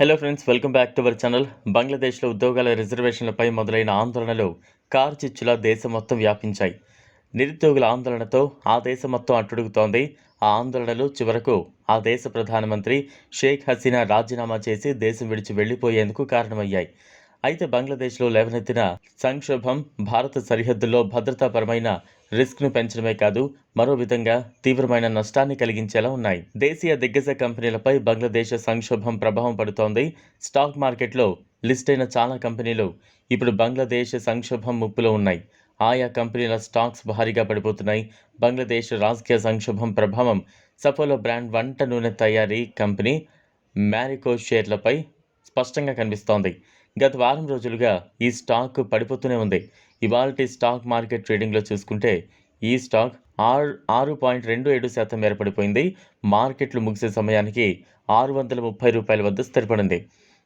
Hello friends welcome back to our channel బంగ్లాదేశ్లో ఉద్యోగాల రిజర్వేషన్లపై మొదలైన ఆందోళనలు కార్చిచ్చులా దేశం మొత్తం వ్యాపించాయి. నిరుద్యోగుల ఆందోళనతో ఆ దేశం మొత్తం అట్టుడుగుతోంది. ఆ ఆందోళనలు చివరకు ఆ దేశ ప్రధానమంత్రి షేక్ హసీనా రాజీనామా చేసి దేశం విడిచి వెళ్ళిపోయేందుకు కారణమయ్యాయి. అయితే బంగ్లాదేశ్లో లేవనెత్తిన సంక్షోభం భారత సరిహద్దుల్లో భద్రతాపరమైన రిస్క్ను పెంచడమే కాదు మరో విధంగా తీవ్రమైన నష్టాన్ని కలిగించేలా ఉన్నాయి. దేశీయ దిగ్గజ కంపెనీలపై బంగ్లాదేశ్ సంక్షోభం ప్రభావం పడుతోంది. స్టాక్ మార్కెట్లో లిస్ట్ అయిన చాలా కంపెనీలు ఇప్పుడు బంగ్లాదేశ్ సంక్షోభం ముప్పులో ఉన్నాయి. ఆయా కంపెనీల స్టాక్స్ భారీగా పడిపోతున్నాయి. బంగ్లాదేశ్ రాజకీయ సంక్షోభం ప్రభావం సఫోలో బ్రాండ్ వంట నూనె తయారీ కంపెనీ మ్యారికో షేర్లపై స్పష్టంగా కనిపిస్తోంది. గత వారం రోజులుగా ఈ స్టాక్ పడిపోతూనే ఉంది. ఇవాల్టి స్టాక్ మార్కెట్ ట్రేడింగ్లో చూసుకుంటే ఈ స్టాక్ ఆరు ఆరు పాయింట్ రెండు ఏడు శాతం మేర పడిపోయింది. మార్కెట్లు ముగిసే సమయానికి ఆరు వందల ముప్పై రూపాయల వద్ద స్థిరపడింది.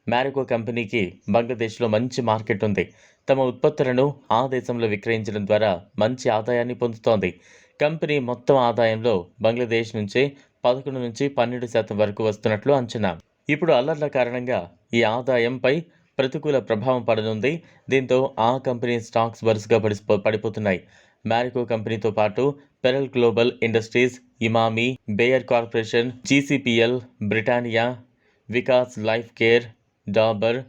మ్యారికో కంపెనీకి బంగ్లాదేశ్లో మంచి మార్కెట్ ఉంది. తమ ఉత్పత్తులను ఆ దేశంలో విక్రయించడం ద్వారా మంచి ఆదాయాన్ని పొందుతోంది. కంపెనీ మొత్తం ఆదాయంలో బంగ్లాదేశ్ నుంచే పదకొండు నుంచి పన్నెండు శాతం వరకు వస్తున్నట్లు అంచనా. ఇప్పుడు అల్లర్ల కారణంగా ఈ ఆదాయంపై ప్రతికూల ప్రభావం పడనుంది. దీంతో ఆ కంపెనీ స్టాక్స్ వరుసగా పడిపో పడిపోతున్నాయి. మ్యారికో కంపెనీతో పాటు Pearl Global Industries Emami Bayer Corporation GCPL Britannia Vikas Life Care Dabur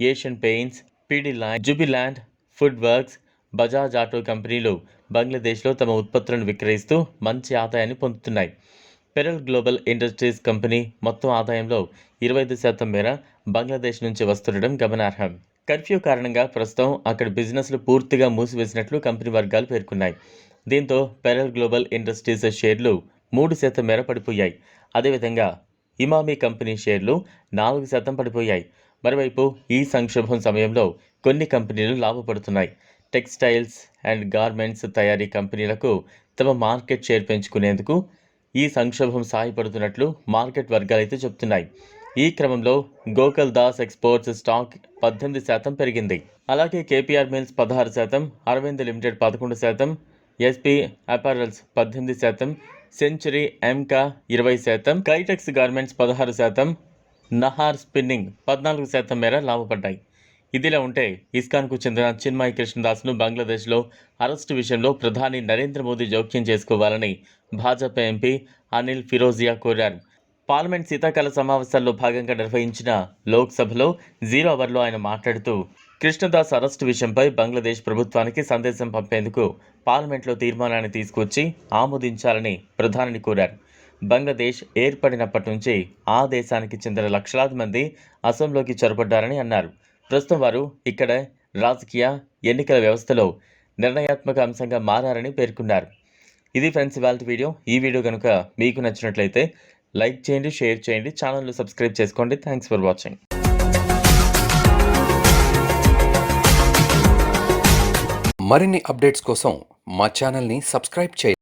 Asian Paints Pidilite Jubilant Food Works Bajaj Auto కంపెనీలు బంగ్లాదేశ్లో తమ ఉత్పత్తులను విక్రయిస్తూ మంచి ఆదాయాన్ని పొందుతున్నాయి. పెరల్ గ్లోబల్ ఇండస్ట్రీస్ కంపెనీ మొత్తం ఆదాయంలో ఇరవై ఐదు శాతం మేర బంగ్లాదేశ్ నుంచి వస్తుండడం గమనార్హం. కర్ఫ్యూ కారణంగా ప్రస్తుతం అక్కడ బిజినెస్లు పూర్తిగా మూసివేసినట్లు కంపెనీ వర్గాలు పేర్కొన్నాయి. దీంతో పెరల్ గ్లోబల్ ఇండస్ట్రీస్ షేర్లు మూడు శాతం మేర పడిపోయాయి. అదేవిధంగా ఇమామి కంపెనీ షేర్లు నాలుగు శాతం పడిపోయాయి. మరోవైపు ఈ సంక్షోభం సమయంలో కొన్ని కంపెనీలు లాభపడుతున్నాయి. టెక్స్టైల్స్ అండ్ గార్మెంట్స్ తయారీ కంపెనీలకు తమ మార్కెట్ షేర్ పెంచుకునేందుకు ఈ సంక్షోభం సహాయపడుతున్నట్లు మార్కెట్ వర్గాలైతే చెప్తున్నాయి. ఈ క్రమంలో గోకల్ దాస్ ఎక్స్పోర్ట్స్ స్టాక్ పద్దెనిమిది శాతం పెరిగింది. అలాగే కేపీఆర్ మిల్స్ పదహారు శాతం అరవింద్ లిమిటెడ్ పదకొండు శాతం ఎస్పీ అపారల్స్ పద్దెనిమిది శాతం సెంచరీ ఎంకా ఇరవై శాతం కైటెక్స్ గార్మెంట్స్ పదహారు శాతం నహార్ స్పిన్నింగ్ పద్నాలుగు శాతం మేర లాభపడ్డాయి. ఇదిలా ఉంటే ఇస్కాన్కు చెందిన చిన్మయ్ కృష్ణదాస్ను బంగ్లాదేశ్లో అరెస్టు విషయంలో ప్రధాని నరేంద్ర మోదీ జోక్యం చేసుకోవాలని భాజపా ఎంపీ అనిల్ ఫిరోజియా కోరారు. పార్లమెంట్ శీతాకాల సమావేశాల్లో భాగంగా నిర్వహించిన లోక్సభలో జీరో అవర్లో ఆయన మాట్లాడుతూ కృష్ణదాస్ అరెస్టు విషయంపై బంగ్లాదేశ్ ప్రభుత్వానికి సందేశం పంపేందుకు పార్లమెంట్లో తీర్మానాన్ని తీసుకొచ్చి ఆమోదించాలని ప్రధానిని కోరారు. బంగ్లాదేశ్ ఏర్పడినప్పటి నుంచి ఆ దేశానికి చెందిన లక్షలాది మంది అసోంలోకి చొరబడ్డారని అన్నారు. ప్రస్తుతం వారు ఇక్కడ రాజకీయ ఎన్నికల వ్యవస్థలో నిర్ణయాత్మక అంశంగా మారారని పేర్కొన్నారు. ఇది ఫ్రెండ్స్ ఇవాళ వీడియో. ఈ వీడియో కనుక మీకు నచ్చినట్లయితే లైక్ చేయండి షేర్ చేయండి ఛానల్ను సబ్స్క్రైబ్ చేసుకోండి. Thanks for watching. మరిన్ని అప్డేట్స్ కోసం మా ఛానల్ని సబ్స్క్రైబ్ చేయండి.